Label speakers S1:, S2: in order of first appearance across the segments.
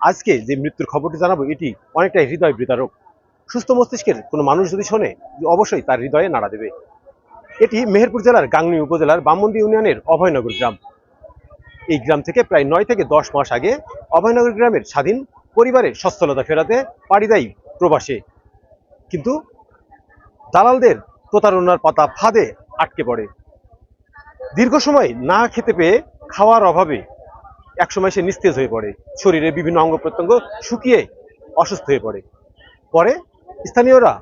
S1: আজকে যে মৃত্যুর খবরটি জানাব, এটি অনেকটাই হৃদয় বিতারক সুস্থ মস্তিষ্কের কোনো মানুষ যদি শোনে অবশ্যই তার হৃদয়ে নাড়া দেবে। এটি মেহেরপুর জেলার গাংনী উপজেলার বামন্দি ইউনিয়নের অভয়নগর গ্রাম। এই গ্রাম থেকে প্রায় নয় থেকে দশ মাস আগে অভয়নগর গ্রামের স্বাধীন পরিবারের সচ্ছলতা ফেরাতে পাড়ি দেয় প্রবাসে। কিন্তু দালালদের প্রতারণার পাতা ফাঁদে আটকে পড়ে। দীর্ঘ সময় না খেতে পেয়ে খাওয়ার অভাবে একসময় সে নিস্তেজ হয়ে পড়ে। শরীরে বিভিন্ন অঙ্গ প্রত্যঙ্গ শুকিয়ে অসুস্থ হয়ে পড়ে। পরে স্থানীয়রা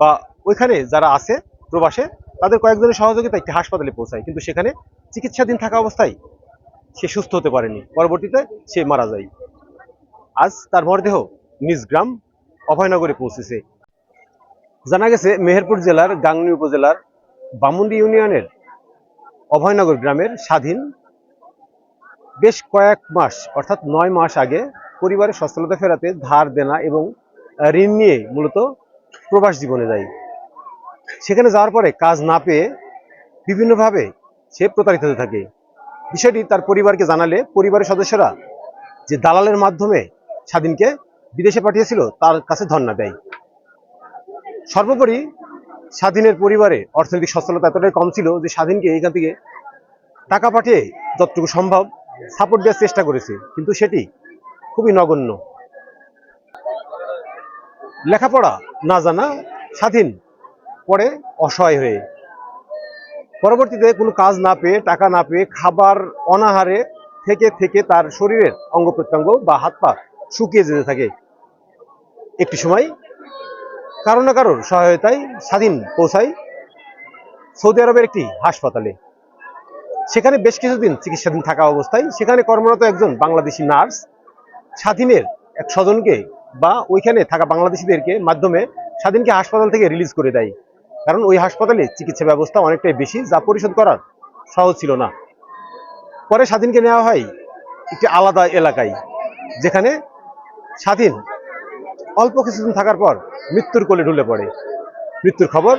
S1: বা ওইখানে যারা আছে প্রবাসে, তাদের কয়েকজনের সহযোগিতা একটি হাসপাতালে পৌঁছায়। কিন্তু সেখানে চিকিৎসাধীন থাকা অবস্থায় সে সুস্থ হতে পারেনি। পরবর্তীতে সে মারা যায়। আজ তার মরদেহ নিজ গ্রাম অভয়নগরে পৌঁছেছে। জানা গেছে, মেহেরপুর জেলার গাংনী উপজেলার বামুন্ডি ইউনিয়নের অভয়নগর গ্রামের স্বাধীন বেশ কয়েক মাস, অর্থাৎ নয় মাস আগে পরিবারের সচ্ছলতা ফেরাতে ধার দেনা এবং ঋণ নিয়ে মূলত প্রবাস জীবনে যায়। সেখানে যাওয়ার পরে কাজ না পেয়ে বিভিন্নভাবে সে প্রতারিত হতে থাকে। বিষয়টি তার পরিবারকে জানালে পরিবারের সদস্যরা যে দালালের মাধ্যমে স্বাধীনকে বিদেশে পাঠিয়েছিল, তার কাছে ধর্ণা দেয়। সর্বোপরি স্বাধীনের পরিবারে অর্থনৈতিক সচ্ছলতা এতটাই কম ছিল যে স্বাধীনকে এখান থেকে টাকা পাঠিয়ে যতটুকু সম্ভব সাপোর্ট দেওয়ার চেষ্টা করেছে, কিন্তু সেটি খুবই নগণ্য। লেখাপড়া না জানা স্বাধীন, পরে অসহায় হয়ে। পরবর্তীতে কোনো কাজ না পেয়ে, টাকা না পেয়ে খাবার অনাহারে থেকে থেকে তার শরীরের অঙ্গ প্রত্যঙ্গ বা হাত পা শুকিয়ে যেতে থাকে। একটি সময় কারও না কারোর সহায়তায় স্বাধীন পৌঁছায় সৌদি আরবের একটি হাসপাতালে। সেখানে বেশ কিছুদিন চিকিৎসাধীন থাকা অবস্থায় সেখানে কর্মরত একজন বাংলাদেশি নার্স, স্বাধীনের এক স্বজনকে বা ওইখানে থাকা বাংলাদেশিদেরকে মাধ্যমে স্বাধীনকে হাসপাতাল থেকে রিলিজ করে দেয়। কারণ ওই হাসপাতালে চিকিৎসা ব্যবস্থা অনেকটাই বেশি, যা পরিশোধ করার সহজ ছিল না। পরে স্বাধীনকে নেওয়া হয় একটি আলাদা এলাকায়, যেখানে স্বাধীন অল্প কিছুদিন থাকার পর মৃত্যুর কোলে ঢুলে পড়ে। মৃত্যুর খবর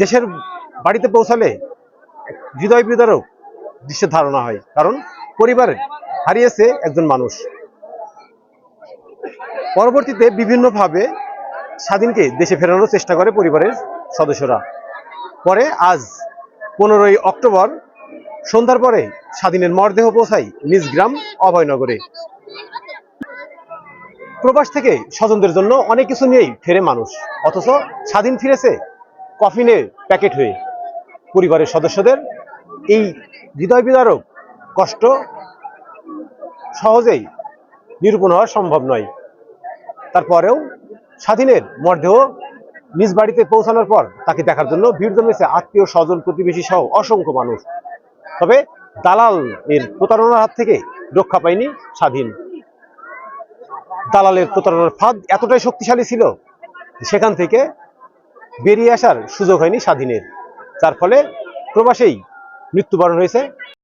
S1: দেশের বাড়িতে পৌঁছালে হৃদয় বিদারক দৃশ্যের ধারণা হয়। কারণ পরিবারে হারিয়েছে একজন মানুষ। পরবর্তীতে বিভিন্নভাবে স্বাধীনকে দেশে ফেরানোর চেষ্টা করে পরিবারের সদস্যরা। পরে আজ পনেরোই অক্টোবর সন্ধ্যার পরে স্বাধীনের মরদেহ পৌঁছায় নিজ গ্রাম অভয়নগরে। প্রবাস থেকে স্বজনদের জন্য অনেক কিছু নিয়েই ফেরে মানুষ। অথচ স্বাধীন ফিরেছে কফিনে প্যাকেট হয়ে। পরিবারের সদস্যদের এই হৃদয় বিদারক কষ্ট সহজেই নিরূপণ হওয়া সম্ভব নয়। তারপরেও স্বাধীনের মরদেহ নিজ বাড়িতে পৌঁছানোর পর তাকে দেখার জন্য ভিড় জমেছে আত্মীয় স্বজন, প্রতিবেশী সহ অসংখ্য মানুষ। তবে দালাল এর প্রতারণার হাত থেকে রক্ষা পায়নি স্বাধীন। দালালের প্রতারণার ফাঁদ এতটাই শক্তিশালী ছিল সেখান থেকে বেরিয়ে আসার সুযোগ হয়নি স্বাধীনের। যার ফলে প্রবাসেই মৃত্যুবরণ হয়েছে।